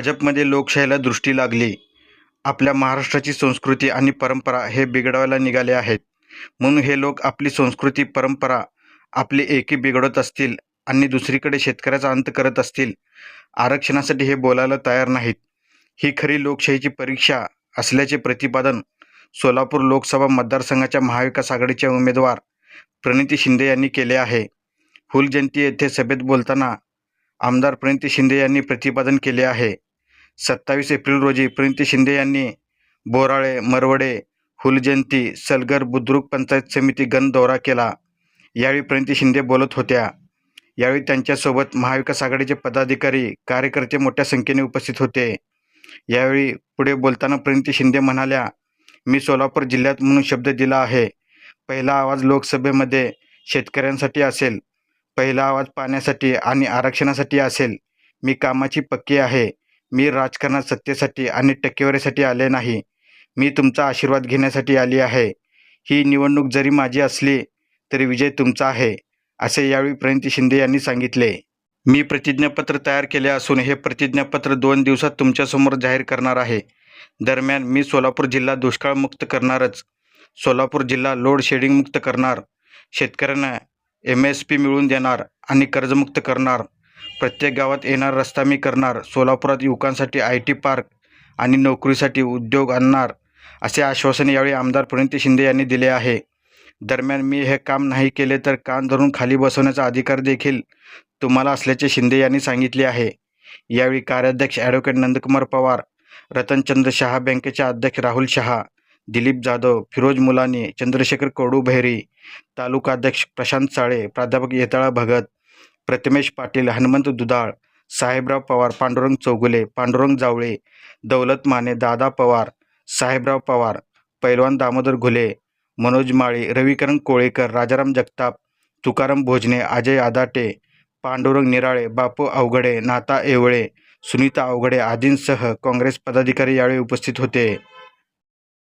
भाजपमध्ये लोकशाहीला दृष्टी लागली. आपल्या महाराष्ट्राची संस्कृती आणि परंपरा हे बिघडवायला निघाले आहेत. म्हणून हे लोक आपली संस्कृती परंपरा आपली एकी बिघडवत असतील आणि दुसरीकडे शेतकऱ्याचा अंत करत असतील आरक्षणासाठी हे बोलायला तयार नाहीत. ही खरी लोकशाहीची परीक्षा असल्याचे प्रतिपादन सोलापूर लोकसभा मतदारसंघाच्या महाविकास आघाडीचे उमेदवार प्रणिती शिंदे यांनी केले आहे. फुलजयंती येथे सभेत बोलताना आमदार प्रणिती शिंदे यांनी प्रतिपादन केले आहे. सत्तावीस एप्रिल रोजी प्रणिती शिंदे यांनी बोराळे मरवडे फुलजयंती सलगर बुद्रुक पंचायत समिती गण दौरा केला. यावेळी प्रणिती शिंदे बोलत होत्या. यावेळी त्यांच्यासोबत महाविकास आघाडीचे पदाधिकारी कार्यकर्ते मोठ्या संख्येने उपस्थित होते. यावेळी पुढे बोलताना प्रणिती शिंदे म्हणाल्या मी सोलापूर जिल्ह्यात म्हणून शब्द दिला आहे. पहिला आवाज लोकसभेमध्ये शेतकऱ्यांसाठी असेल. पहिला आवाज पाण्यासाठी आणि आरक्षणासाठी असेल. मी कामाची पक्की आहे. मी राजकारणात सत्तेसाठी आणि टक्केवारीसाठी आले नाही. मी तुमचा आशीर्वाद घेण्यासाठी आली आहे. ही निवडणूक जरी माझी असली तरी विजय तुमचा आहे असे यावेळी प्रणिती शिंदे यांनी सांगितले. मी प्रतिज्ञापत्र तयार केले असून हे प्रतिज्ञापत्र दोन दिवसात तुमच्यासमोर जाहीर करणार आहे. दरम्यान मी सोलापूर जिल्हा दुष्काळमुक्त करणारच. सोलापूर जिल्हा लोड शेडिंगमुक्त करणार. शेतकऱ्यांना एम एस पी मिळवून देणार आणि कर्जमुक्त करणार. प्रत्येक गावात येणार रस्ता मी करणार. सोलापुरात युवकांसाठी आय टी पार्क आणि नोकरीसाठी उद्योग आणणार असे आश्वासन यावेळी आमदार प्रणिती शिंदे यांनी दिले आहे. दरम्यान मी हे काम नाही केले तर कान धरून खाली बसवण्याचा अधिकार देखील तुम्हाला असल्याचे शिंदे यांनी सांगितले आहे. यावेळी कार्याध्यक्ष ॲडव्होकेट नंदकुमार पवार रतनचंद्र शहा बँकेचे अध्यक्ष राहुल शहा दिलीप जाधव फिरोज मुलानी चंद्रशेखर कोडू भैरी तालुकाध्यक्ष प्रशांत साळे प्राध्यापक येताळा भगत प्रतिमेश पाटील हनुमंत दुधाळ साहेबराव पवार पांडुरंग चौगुले पांडुरंग जावळे दौलत माने दादा पवार साहेबराव पवार पैलवान दामोदर घुले मनोज माळी रविकरण कोळेकर राजाराम जगताप तुकाराम भोजने अजय आदाटे पांडुरंग निराळे बापू अवघडे नाता येवळे सुनीता अवघडे आदींसह काँग्रेस पदाधिकारी यावेळी उपस्थित होते.